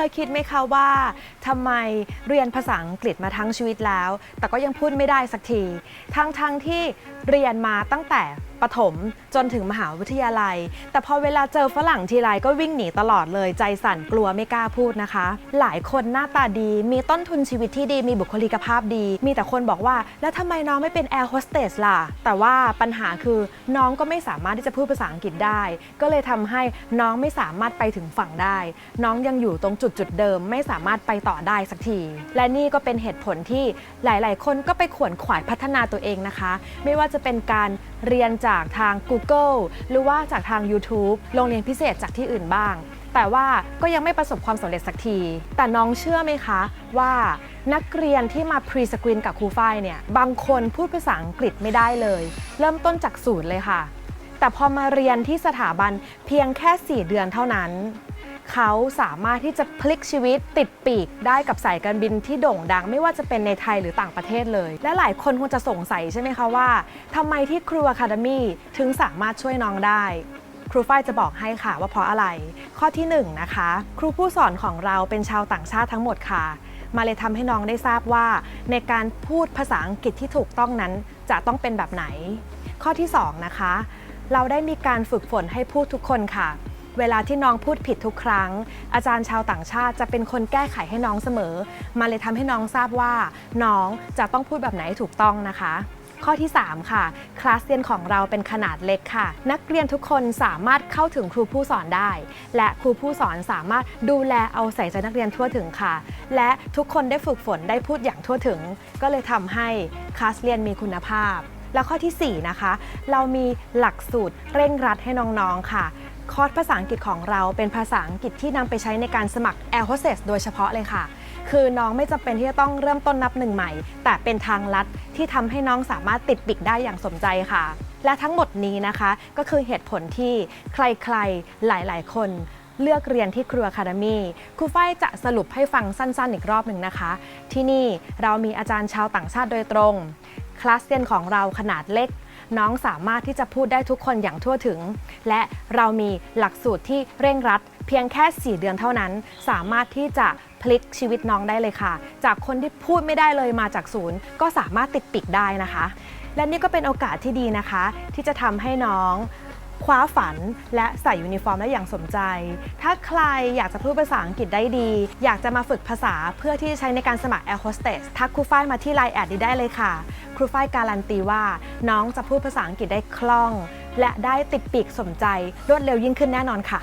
เคยคิดไหมคะว่าทำไมเรียนภาษาอังกฤษมาทั้งชีวิตแล้ว แต่ก็ยังพูดไม่ได้สักที ทั้งๆทที่เรียนมาตั้งแต่ประถมจนถึงมหาวิทยาลัย แต่พอเวลาเจอฝรั่งทีไรก็วิ่งหนีตลอดเลยใจสั่นกลัวไม่กล้าพูดนะคะ หลายคนหน้าตาดีมีต้นทุนชีวิตที่ดีมีบุคลิกภาพดี มีแต่คนบอกว่า แล้วทำไมน้องไม่เป็นแอร์โฮสเตสล่ะ แต่ว่าปัญหาคือน้องก็ไม่สามารถที่จะพูดภาษาอังกฤษได้ ก็เลยทำให้น้องไม่สามารถไปถึงฝั่งได้ น้องยังอยู่ตรงจุดจุดเดิมไม่สามารถไปต่อได้สักที และนี่ก็เป็นเหตุผลที่หลาย ๆ คนก็ไปขวนขวายพัฒนาตัวเองนะคะ ไม่ว่าจะเป็นการเรียนจากทาง Google หรือว่าจากทาง YouTube โรงเรียนพิเศษจากที่อื่นบ้าง แต่ว่าก็ยังไม่ประสบความสำเร็จสักที แต่น้องเชื่อไหมคะ ว่านักเรียนที่มาพรีสกรีนกับครูฝ้ายเนี่ยบางคนพูดภาษาอังกฤษไม่ได้เลย เริ่มต้นจากศูนย์เลยค่ะ แต่พอมาเรียนที่สถาบันเพียงแค่ 4 เดือนเท่านั้น เขาสามารถที่จะพลิกชีวิตติดปีกได้กับสายการบินที่โด่งดัง ไม่ว่าจะเป็นในไทยหรือต่างประเทศเลย และหลายคนคงจะสงสัยใช่ไหมคะว่าทำไมที่ครูอะคาเดมี่ถึงสามารถช่วยน้องได้ครูฝ้ายจะบอกให้ค่ะว่าเพราะอะไร ข้อที่1นงนะคะ ครูผู้สอนของเราเป็นชาวต่างชาติทั้งหมดค่ะ มาเลยทำให้น้องได้ทราบว่า ในการพูดภาษาอังกฤษที่ถูกต้องนั้นจะต้องเป็นแบบไหน ข้อที่ 2 นะคะ เราได้มีการฝึกฝนให้พูดทุกคนค่ะ เวลาที่น้องพูดผิดทุกครั้ง อาจารย์ชาวต่างชาติจะเป็นคนแก้ไขให้น้องเสมอ มาเลยทำให้น้องทราบว่า น้องจะต้องพูดแบบไหนถูกต้องนะคะข้อที่ 3 ค่ะ คลาสเรียนของเราเป็นขนาดเล็กค่ะ นักเรียนทุกคนสามารถเข้าถึงครูผู้สอนได้ และครูผู้สอนสามารถดูแลเอาใส่ใจนักเรียนทั่วถึงค่ะ และทุกคนได้ฝึกฝนได้พูดอย่างทั่วถึง ก็เลยทำให้คลาสเรียนมีคุณภาพ แล้วข้อทีสี่ 4 นะคะ เรามีหลักสูตรเร่งรัดให้น้องๆค่ะ คอร์สภาษาอังกฤษของเราเป็นภาษาอังกฤษที่นำไปใช้ในการสมัคร Air Hostess โดยเฉพาะเลยค่ะ คือน้องไม่จำเป็นที่จะต้องเริ่มต้นนับหนึ่งใหม่ แต่เป็นทางลัดที่ทำให้น้องสามารถติดปิกได้อย่างสมใจค่ะ และทั้งหมดนี้นะคะก็คือเหตุผลที่ใครๆ หลายๆ คนเลือกเรียนที่ครัวคาเดมีครูฝ้ายจะสรุปให้ฟังสั้นๆ อีกรอบหนึ่งนะคะ ที่นี่เรามีอาจารย์ชาวต่างชาติโดยตรง คลาสเรียนของเราขนาดเล็ก น้องสามารถที่จะพูดได้ทุกคนอย่างทั่วถึง และเรามีหลักสูตรที่เร่งรัด เพียงแค่ 4 เดือนเท่านั้น สามารถที่จะพลิกชีวิตน้องได้เลยค่ะ จากคนที่พูดไม่ได้เลยมาจากศูนย์ ก็สามารถติดปิกได้นะคะ และนี่ก็เป็นโอกาสที่ดีนะคะ ที่จะทำให้น้อง คว้าฝันและใส่ยูนิฟอร์มได้อย่างสมใจ ถ้าใครอยากจะพูดภาษาอังกฤษได้ดี อยากจะมาฝึกภาษาเพื่อที่จะใช้ในการสมัครแอร์โฮสเตสทักครูฝ้ายมาที่ไลน์แอดนี้ได้เลยค่ะ ครูฝ้ายการันตีว่า น้องจะพูดภาษาอังกฤษได้คล่อง และได้ติดปีกสมใจรวดเร็วยิ่งขึ้นแน่นอนค่ะ